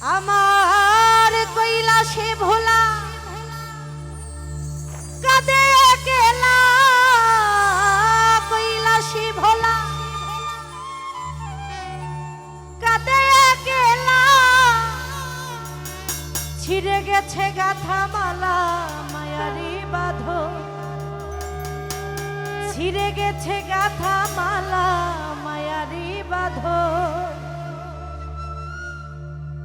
আমার কৈলাসে ভোলা। কাদে কেলা কৈলাসে ভোলা। কাদে কেলা ছিঁড়ে গেছে গাথা মালা মায়ারি বাঁধো ছিঁড়ে গেছে গাথা মালা মায়ারি বাঁধো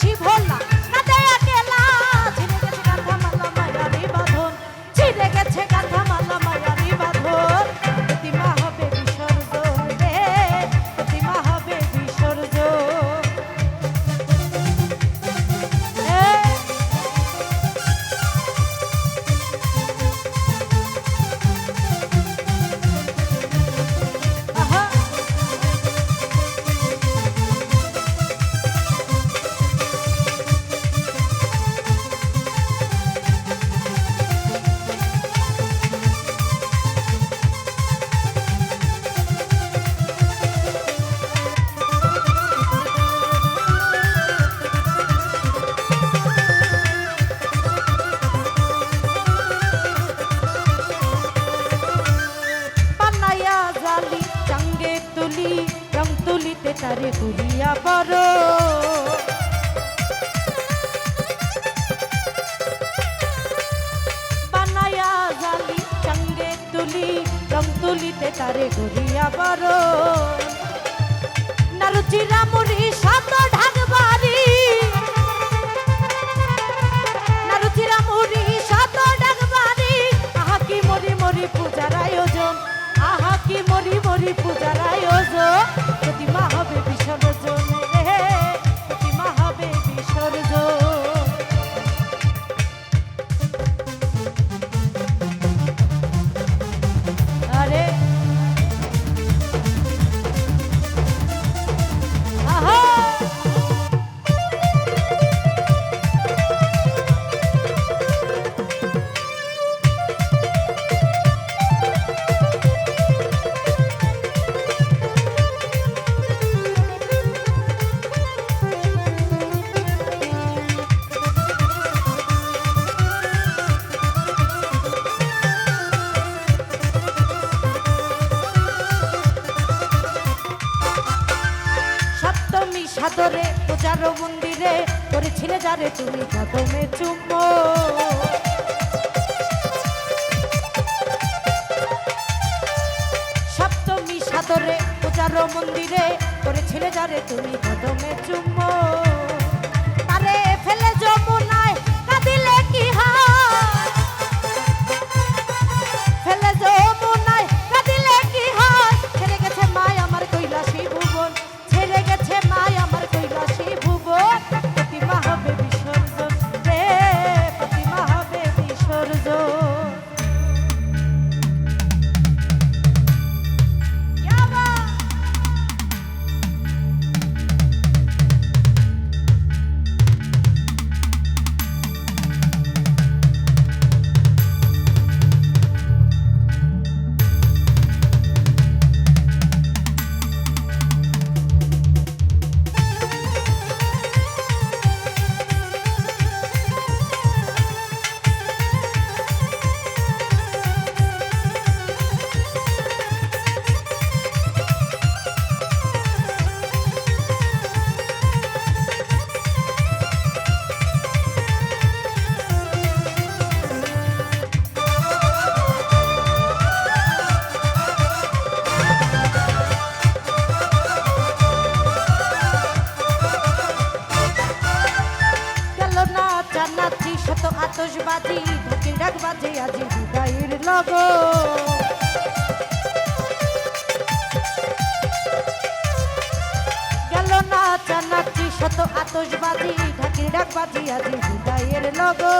কৈলাসী তারে ঘুরিয়া বড় বানাইয়া জালি, চাঙ্গে তুলি, রং তুলিতে তারে ঘুরিয়া বড় নারুচিরা মুড়ি সাত ঢাকবাড়ি নারুচিরা মুড়ি সাত ডাকবাড়ি আহা কি মরি মরি পূজার আয়োজন, আহা কি মরি মরি পূজার আয়োজন। পূজার মন্দিরে করেছিলে যারে তুমি কদমে চুম্ব। সপ্তমী সাতরে পূজার মন্দিরে করেছিলে যারে তুমি কদমে চুম্ব। তারে ফেলে যমুনায় বাজি ঢাকির ডাক বাজে, আজি বিদায়ের লগো। গেল না চানাচি, শত আতশ বাজি ঢাকির ডাক বাজি, আজি বিদায়ের লগো।